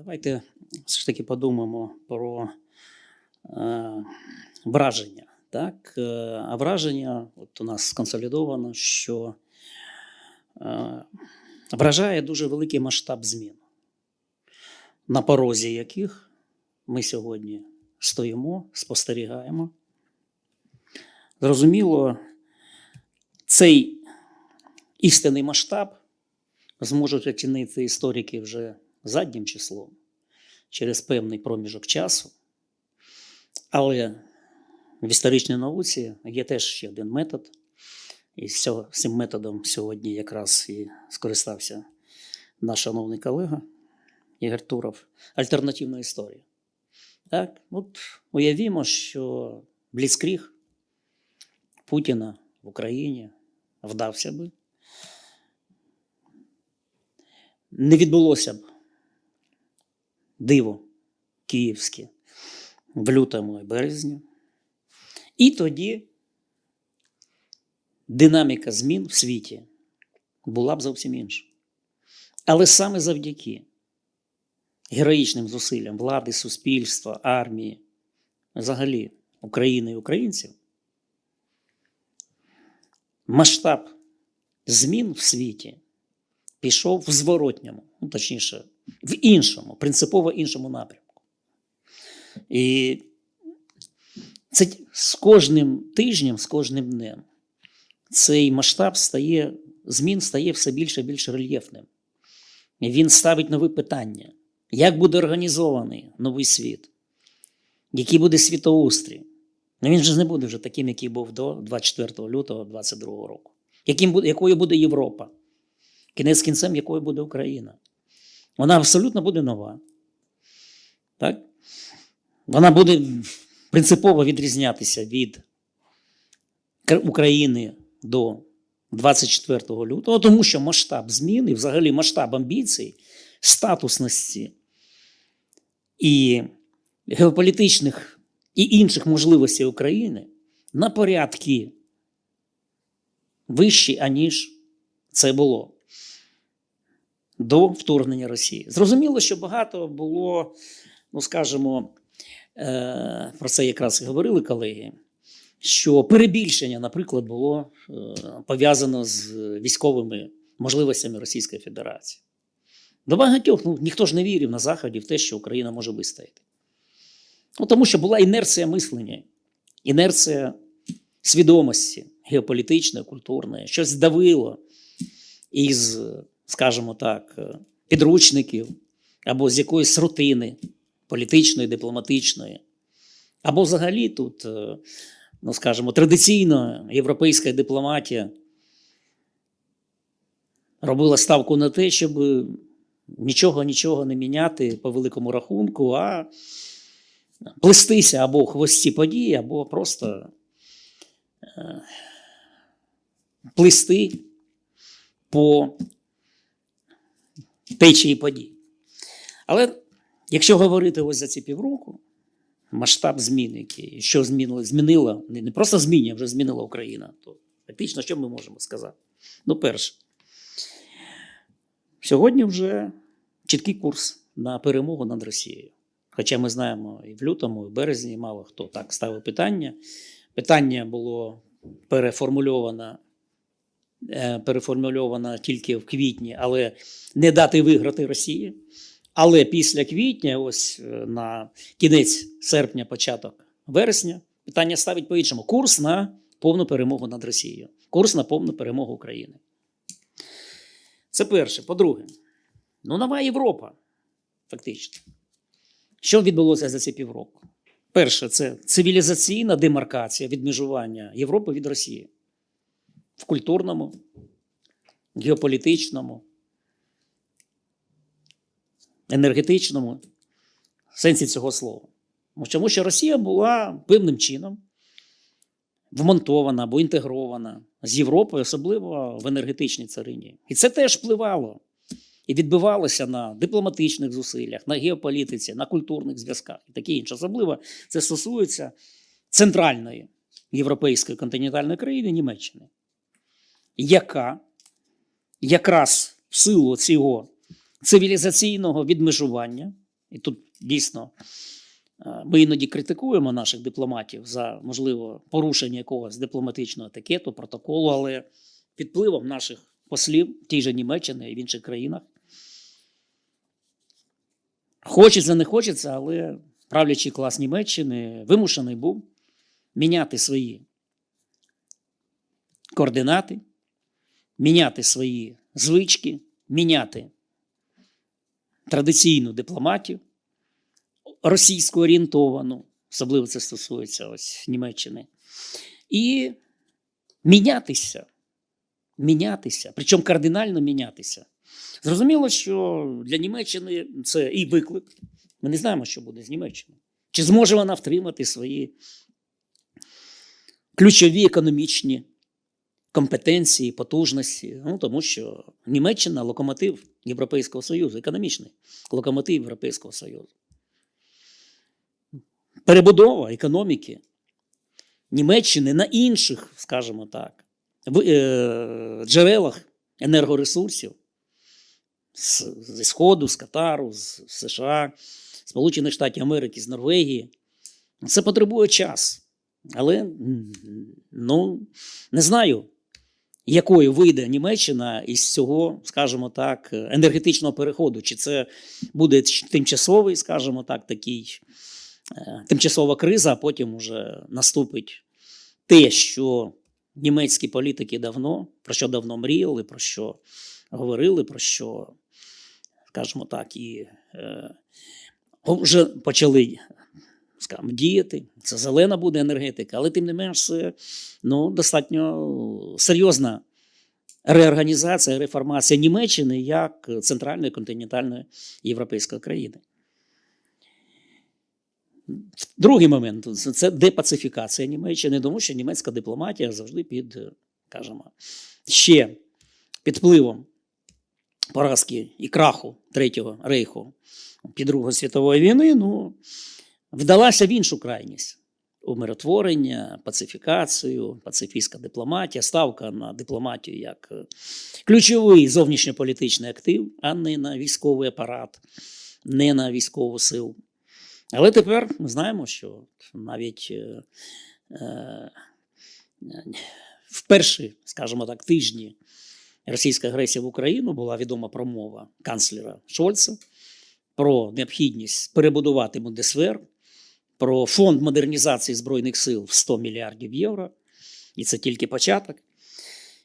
Давайте все ж таки подумаємо про е, враження. Так? Е, а враження от у нас сконсолідовано, що е, вражає дуже великий масштаб змін, на порозі яких ми сьогодні стоїмо, спостерігаємо. Зрозуміло, цей істинний масштаб зможуть оцінити історики вже заднім числом через певний проміжок часу. Але в історичній науці є теж ще один метод. І цим методом сьогодні якраз і скористався наш шановний колега Ігор Туров. Альтернативна історія. Так, от уявімо, що Бліцкріг Путіна в Україні вдався би. Не відбулося б диво київське в лютому і березні. І тоді динаміка змін в світі була б зовсім інша. Але саме завдяки героїчним зусиллям влади, суспільства, армії, взагалі України і українців, масштаб змін в світі пішов в зворотньому, ну, точніше, в іншому, принципово іншому напрямку. І це з кожним тижнем, з кожним днем цей масштаб стає, змін стає все більше і більш рельєфним. Він ставить нові питання. Як буде організований новий світ? Який буде світоустрій? Ну він же не буде вже таким, який був до 24 лютого 2022 року. Яким якою буде Європа? Кінець кінцем, якою буде Україна? Вона абсолютно буде нова. Так? Вона буде принципово відрізнятися від України до 24 лютого, тому що масштаб змін і взагалі масштаб амбіцій, статусності і геополітичних і інших можливостей України на порядки вищі, аніж це було до вторгнення Росії. Зрозуміло, що багато було, ну скажімо, е, про це якраз і говорили колеги, що перебільшення, наприклад, було е, пов'язано з військовими можливостями Російської Федерації. До багатьох ну, ніхто ж не вірив на Заході в те, що Україна може вистояти. Ну, тому що була інерція мислення, інерція свідомості геополітичної, культурної, щось давило із, скажімо так, е, підручників або з якоїсь рутини політичної, дипломатичної, або взагалі тут, е, ну скажімо, традиційно європейська дипломатія робила ставку на те, щоб нічого нічого не міняти по великому рахунку, а плестися або в хвості події, або просто е, плисти по течії подій. Але якщо говорити ось за ці півроку, масштаб змін, який що змінило, змінило, не просто змінює, вже змінила Україна, то фактично, що ми можемо сказати? Ну, перше, сьогодні вже чіткий курс на перемогу над Росією. Хоча ми знаємо і в лютому, і в березні мало хто так ставив питання. Питання було переформульовано, е, переформульовано тільки в квітні, але не дати виграти Росії. Але після квітня, ось е, на кінець серпня, початок вересня, питання ставить по-іншому: курс на повну перемогу над Росією, курс на повну перемогу України. Це перше. По-друге, ну нова Європа, фактично. Що відбулося за ці півроку? Перше, це цивілізаційна демаркація, відмежування Європи від Росії в культурному, геополітичному, енергетичному сенсі цього слова. Тому що Росія була певним чином вмонтована або інтегрована з Європою, особливо в енергетичній царині. І це теж впливало і відбивалося на дипломатичних зусиллях, на геополітиці, на культурних зв'язках і таке інше. Особливо це стосується центральної європейської континентальної країни Німеччини, яка якраз в силу цього цивілізаційного відмежування І тут дійсно е, ми іноді критикуємо наших дипломатів за можливо порушення якогось дипломатичного етикету, протоколу, але під впливом наших послів тій же Німеччині і в інших країнах. Хочеться, не хочеться, але правлячий клас Німеччини вимушений був міняти свої координати, міняти свої звички, міняти традиційну дипломатію, російсько орієнтовану, особливо це стосується ось Німеччини, і мінятися. Мінятися, причому кардинально мінятися. Зрозуміло, що для Німеччини це і виклик. Ми не знаємо, що буде з Німеччиною. Чи зможе вона втримати свої ключові економічні компетенції, потужності? Ну, тому що Німеччина локомотив Європейського Союзу, економічний локомотив Європейського Союзу. Перебудова економіки Німеччини на інших, скажімо так, в- е, джерелах енергоресурсів зі Сходу, з Катару, з США, Сполучених Штатів Америки, з Норвегії. Це потребує час. Але ну, не знаю, якою вийде Німеччина із цього, скажімо так, енергетичного переходу. Чи це буде тимчасовий, скажімо так, такий е, тимчасова криза, а потім уже наступить те, що німецькі політики давно, про що давно мріяли, про що говорили, про що, скажімо так, і е, вже почали скажімо, діяти. Це зелена буде енергетика, але тим не менш, ну, достатньо серйозна реорганізація, реформація Німеччини як центральної континентальної європейської країни. Другий момент це- депацифікація Німеччини, тому що німецька дипломатія завжди під, кажемо, ще під впливом поразки і краху Третього рейху під Другої світової війни, ну, вдалася в іншу крайність. Умиротворення, пацифікацію, пацифістська дипломатія, ставка на дипломатію як е, ключовий зовнішньополітичний актив, а не на військовий апарат, не на військову силу. Але тепер ми знаємо, що навіть е, е, в перші, скажімо так, тижні російської агресії в Україну була відома промова канцлера Шольца про необхідність перебудувати Бундесвер, про фонд модернізації Збройних сил в 100 мільярдів євро. І це тільки початок.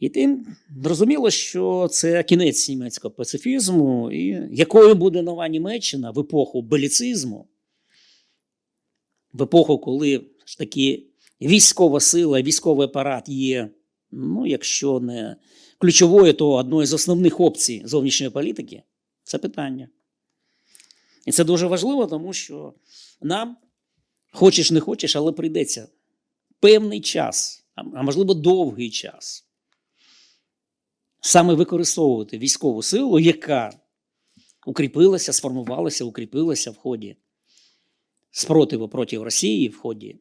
І тим зрозуміло, що це кінець німецького пацифізму, і якою буде нова Німеччина в епоху беліцизму, в епоху, коли ж таки військова сила, військовий апарат є, ну, якщо не ключовою, то одною з основних опцій зовнішньої політики це питання. І це дуже важливо, тому що нам, хочеш не хочеш, але прийдеться певний час, а можливо довгий час, саме використовувати військову силу, яка укріпилася, сформувалася, укріпилася в ході спротиву проти Росії, в ході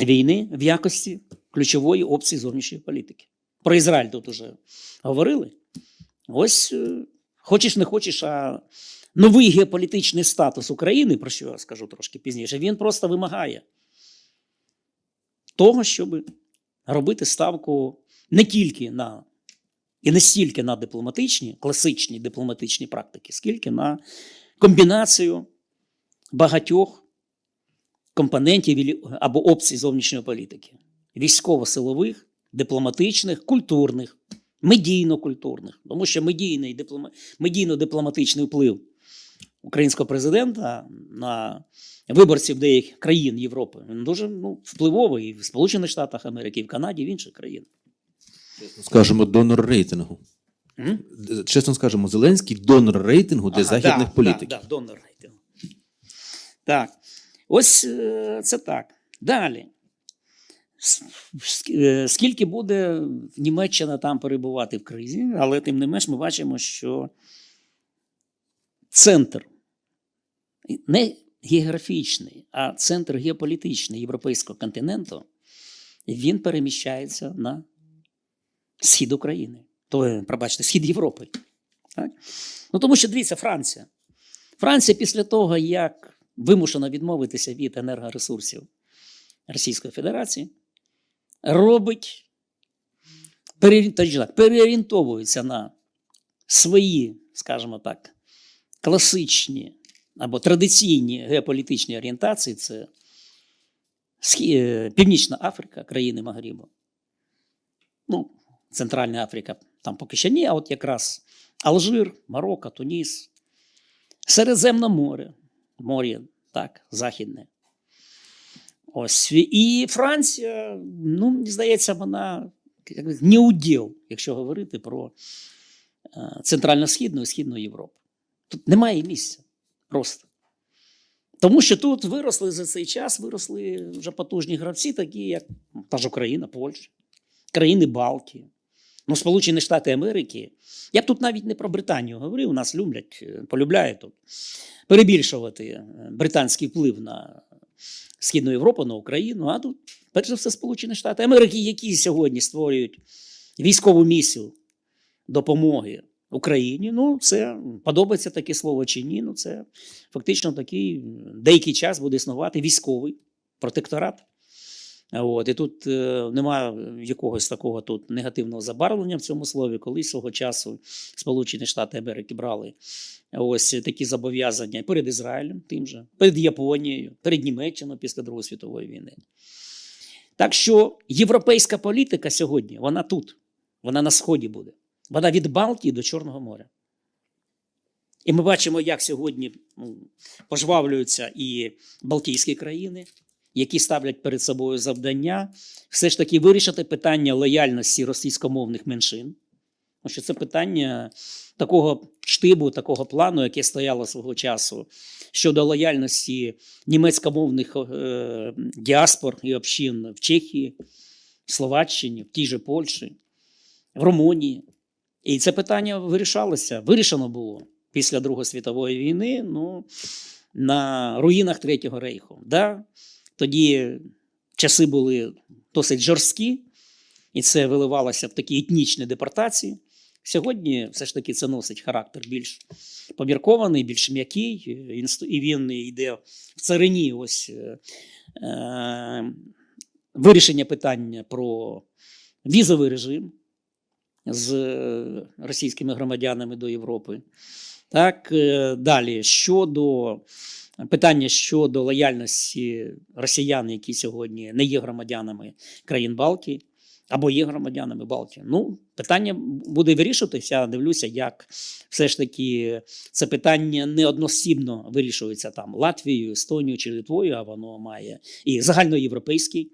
війни в якості ключової опції зовнішньої політики. Про Ізраїль тут уже говорили. Ось, е, хочеш не хочеш, а новий геополітичний статус України, про що я скажу трошки пізніше, він просто вимагає того, щоб робити ставку не тільки на і не стільки на дипломатичні, класичні дипломатичні практики, скільки на комбінацію багатьох компонентів або опцій зовнішньої політики: військово-силових, дипломатичних, культурних, медійно-культурних. Тому що медійний медійно-дипломатичний вплив українського президента на виборців деяких країн Європи він дуже ну, впливовий і в Сполучених Штатах Америки, і в Канаді, і в інших країнах. Скажемо, донор рейтингу. М? Чесно скажемо, Зеленський донор рейтингу для Ага, західних да, політиків. Да, да, донор рейтингу. Так. Ось е, це так. Далі. С- ск- е, Скільки буде Німеччина там перебувати в кризі, але тим не менш ми бачимо, що центр не географічний, а центр геополітичний європейського континенту, він переміщається на схід України. То, е, пробачте, схід Європи. Так? Ну, тому що дивіться, Франція. Франція після того, як вимушена відмовитися від енергоресурсів Російської Федерації, робить переорі- переорієнтовується на свої, скажімо так, класичні або традиційні геополітичні орієнтації це е, Північна Африка, країни Магрібу. Ну, Центральна Африка там поки що ні, а от якраз Алжир, Марокко, Туніс, Середземне море, море, так, західне. Ось. І Франція, ну, мені здається, вона не уділ, якщо говорити про е, центрально-східну і східну Європу. Тут немає місця просто. Тому що тут виросли за цей час, виросли вже потужні гравці, такі як та ж Україна, Польща, країни Балтії, ну, Сполучені Штати Америки. Я б тут навіть не про Британію говорив, нас люблять, е, полюбляють тут перебільшувати е, британський вплив на Східну Європу, на Україну, а тут, перш за все, Сполучені Штати Америки, які сьогодні створюють військову місію допомоги Україні. Ну, це подобається таке слово чи ні. Ну, це фактично такий деякий час буде існувати військовий протекторат. От, і тут е, немає якогось такого тут негативного забарвлення в цьому слові. Колись свого часу Сполучені Штати Америки брали ось такі зобов'язання перед Ізраїлем, тим же, перед Японією, перед Німеччиною після Другої світової війни. Так що європейська політика сьогодні, вона тут, вона на сході буде. Вона від Балтії до Чорного моря. І ми бачимо, як сьогодні ну, пожвавлюються і Балтійські країни, які ставлять перед собою завдання все ж таки вирішити питання лояльності російськомовних меншин. Тому що це питання такого штибу, такого плану, яке стояло свого часу щодо лояльності німецькомовних е, діаспор і общин в Чехії, Словаччині, в тій же Польщі, в Румунії. І це питання вирішалося, вирішено було після Другої світової війни ну, на руїнах Третього Рейху. Да? Тоді часи були досить жорсткі, і це виливалося в такі етнічні депортації. Сьогодні все ж таки це носить характер більш поміркований, більш м'який, і він йде в царині ось е, е, вирішення питання про візовий режим з е, російськими громадянами до Європи. Так, е, далі щодо питання щодо лояльності росіян, які сьогодні не є громадянами країн Балтії або є громадянами Балтії. Ну, питання буде вирішуватися. Дивлюся, як все ж таки це питання не односібно вирішується там Латвією, Естонією чи Литвою, а воно має і загальноєвропейський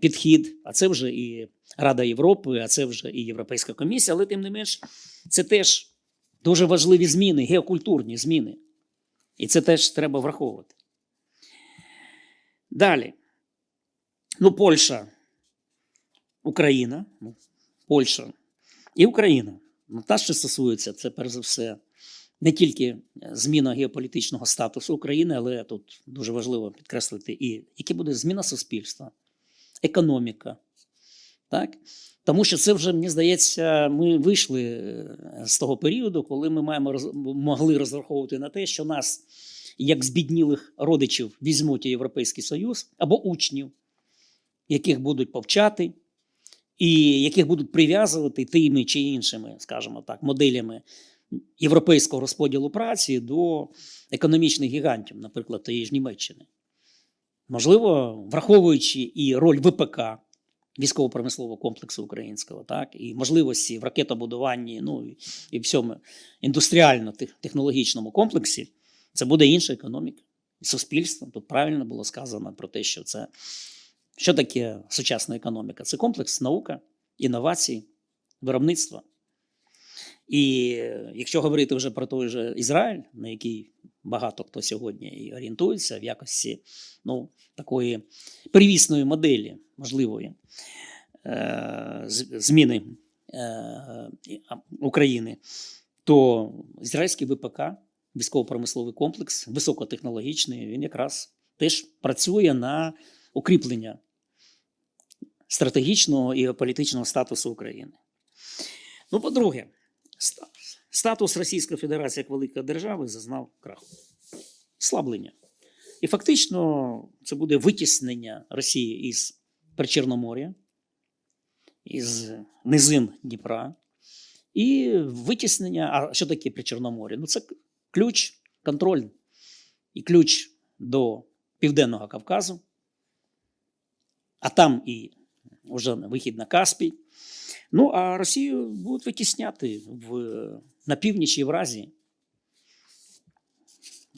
підхід, а це вже і Рада Європи, а це вже і Європейська комісія, але тим не менш, це теж дуже важливі зміни, геокультурні зміни. І це теж треба враховувати. Далі. Ну, Польща, Україна, ну, Польща і Україна. Ну, та, що стосується, це перш за все не тільки зміна геополітичного статусу України, але тут дуже важливо підкреслити, і яка буде зміна суспільства, економіка. Так? Тому що це вже, мені здається, ми вийшли е, з того періоду, коли ми маємо могли розраховувати на те, що нас, як збіднілих родичів, візьмуть у Європейський Союз або учнів, яких будуть повчати, і яких будуть прив'язувати тими чи іншими, скажімо так, моделями європейського розподілу праці до економічних гігантів, наприклад, тієї ж Німеччини. Можливо, враховуючи і роль ВПК військово-промислового комплексу українського, так і можливості в ракетобудуванні, ну і- і всьому індустріально-технологічному комплексі, це буде інша економіка і суспільство. Тут правильно було сказано про те, що це що таке сучасна економіка? Це комплекс наука, інновацій, виробництва. І е, якщо говорити вже про той же Ізраїль, на який багато хто сьогодні і орієнтується в якості ну, такої первісної моделі можливої е, зміни е, України, то ізраїльський ВПК, військово-промисловий комплекс, високотехнологічний, він якраз теж працює на укріплення стратегічного і політичного статусу України. Ну, по-друге, статус Російської Федерації як великої держави зазнав краху, слаблення. І фактично це буде витіснення Росії із Причорномор'я, із низин Дніпра, і витіснення. А що таке Причорномор'я? Ну, це ключ, контроль і ключ до Південного Кавказу, а там і вже вихід на Каспій. Ну, а Росію будуть витісняти в, на північ Євразії.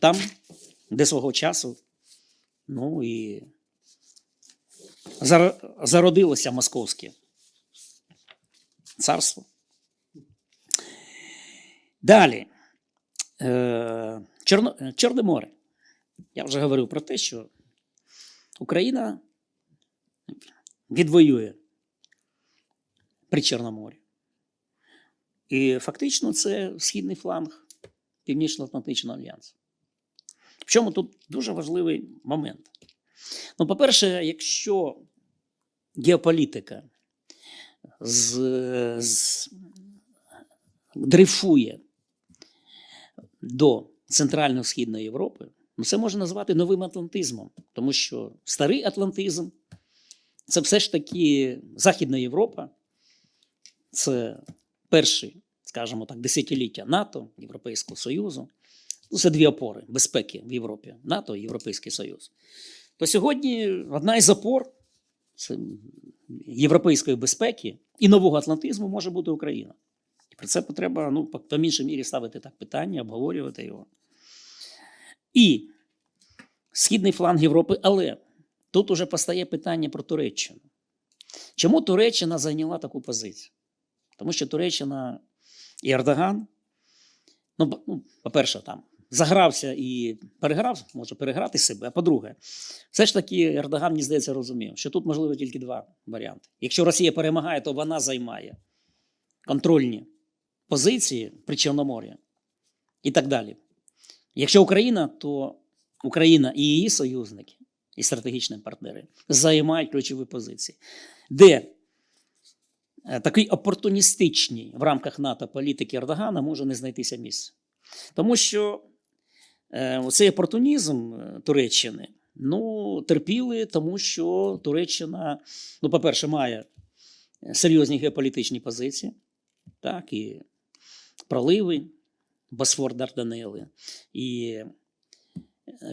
Там, де свого часу, ну і зародилося Московське царство. Далі. Е, Чорно, Чорне море. Я вже говорив про те, що Україна відвоює при Чорноморі. І фактично це східний фланг Північно-Атлантичного альянсу. В чому тут дуже важливий момент? Ну, по-перше, якщо геополітика з, з, дрейфує до Центрально-Східної Європи, ну це можна назвати новим атлантизмом, тому що старий атлантизм це все ж таки Західна Європа, це перші, скажімо так, десятиліття НАТО, Європейського Союзу. Ну, це дві опори безпеки в Європі НАТО і Європейський Союз. То сьогодні одна із опор європейської безпеки і нового атлантизму може бути Україна. І про це треба ну, по, меншій мірі ставити так питання, обговорювати його. І східний фланг Європи, але тут уже постає питання про Туреччину. Чому Туреччина зайняла таку позицію? Тому що Туреччина і Ердоган, ну, ну, по-перше, там загрався і переграв, може переграти себе. А по-друге, все ж таки Ердоган, мені здається, розумів, що тут можливо тільки два варіанти. Якщо Росія перемагає, то вона займає контрольні позиції при Чорномор'ї і так далі. Якщо Україна, то Україна і її союзники, і стратегічні партнери займають ключові позиції, де такий опортуністичний в рамках НАТО політики Ердогана може не знайтися місце. Тому що е, цей опортунізм е, Туреччини ну, терпіли, тому що Туреччина, ну, по-перше, має серйозні геополітичні позиції, так, і проливи, Босфор Дарданели, і е,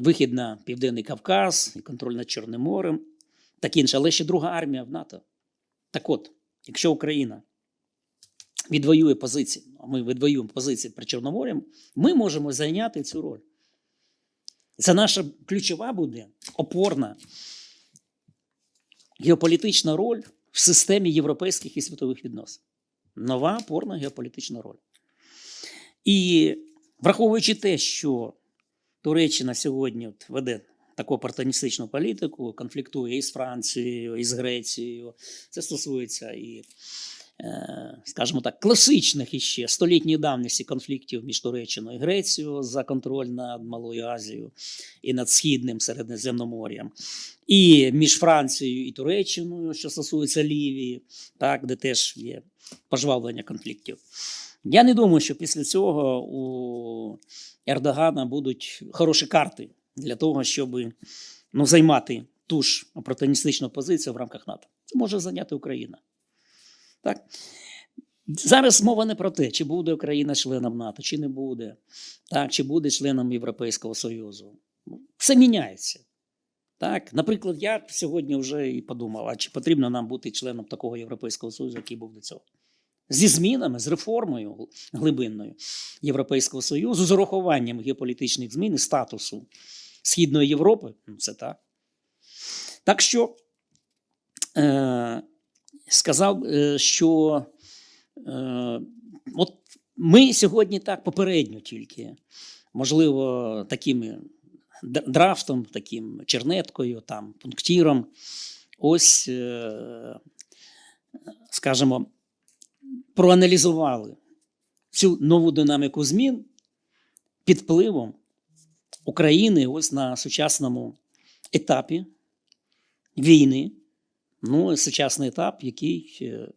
вихід на Південний Кавказ, і контроль над Чорним морем, так інше, але ще друга армія в НАТО. Так от, якщо Україна відвоює позиції, а ми відвоюємо позиції при Чорномор'ям, ми можемо зайняти цю роль. Це наша ключова буде опорна геополітична роль в системі європейських і світових відносин. Нова опорна геополітична роль. І враховуючи те, що Туреччина сьогодні от веде таку опортуністичну політику, конфліктує і з Францією, і з Грецією. Це стосується і, е, скажімо так, класичних іще столітньої давності конфліктів між Туреччиною і Грецією за контроль над Малою Азією і над Східним Середземномор'ям, і між Францією і Туреччиною, що стосується Лівії, так, де теж є пожвавлення конфліктів. Я не думаю, що після цього у Ердогана будуть хороші карти для того, щоб ну, займати ту ж опортуністичну позицію в рамках НАТО. Це може зайняти Україна. Так? Зараз мова не про те, чи буде Україна членом НАТО, чи не буде, так, чи буде членом Європейського Союзу. Ну, Все міняється. Так, наприклад, я сьогодні вже і подумав, а чи потрібно нам бути членом такого Європейського Союзу, який був до цього? Зі змінами, з реформою глибинною Європейського Союзу, з урахуванням геополітичних змін і статусу Східної Європи, ну, це так. Так що е, сказав, е, що е, от ми сьогодні так попередньо тільки, можливо, такими драфтом, таким чернеткою, там, пунктіром, ось, е, скажімо, проаналізували цю нову динаміку змін під впливом України ось на сучасному етапі війни. Ну, і сучасний етап, який е,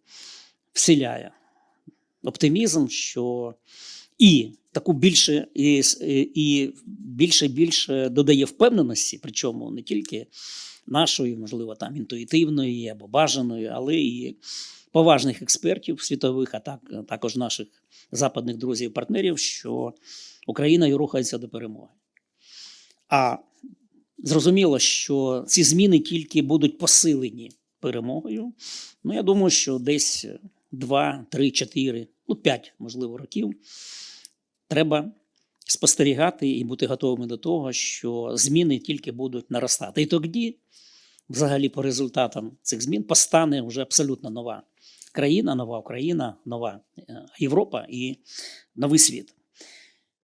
вселяє оптимізм, що і таку більше і, і більше більше додає впевненості, причому не тільки нашої, можливо, там інтуїтивної або бажаної, але і поважних експертів світових, а так, також наших западних друзів, партнерів, що Україна рухається до перемоги. А зрозуміло, що ці зміни тільки будуть посилені перемогою. Ну, я думаю, що десь 2, 3, 4, ну 5, можливо, років треба спостерігати і бути готовими до того, що зміни тільки будуть наростати. І тоді, взагалі, по результатам цих змін постане вже абсолютно нова країна, нова Україна, нова е, Європа і новий світ.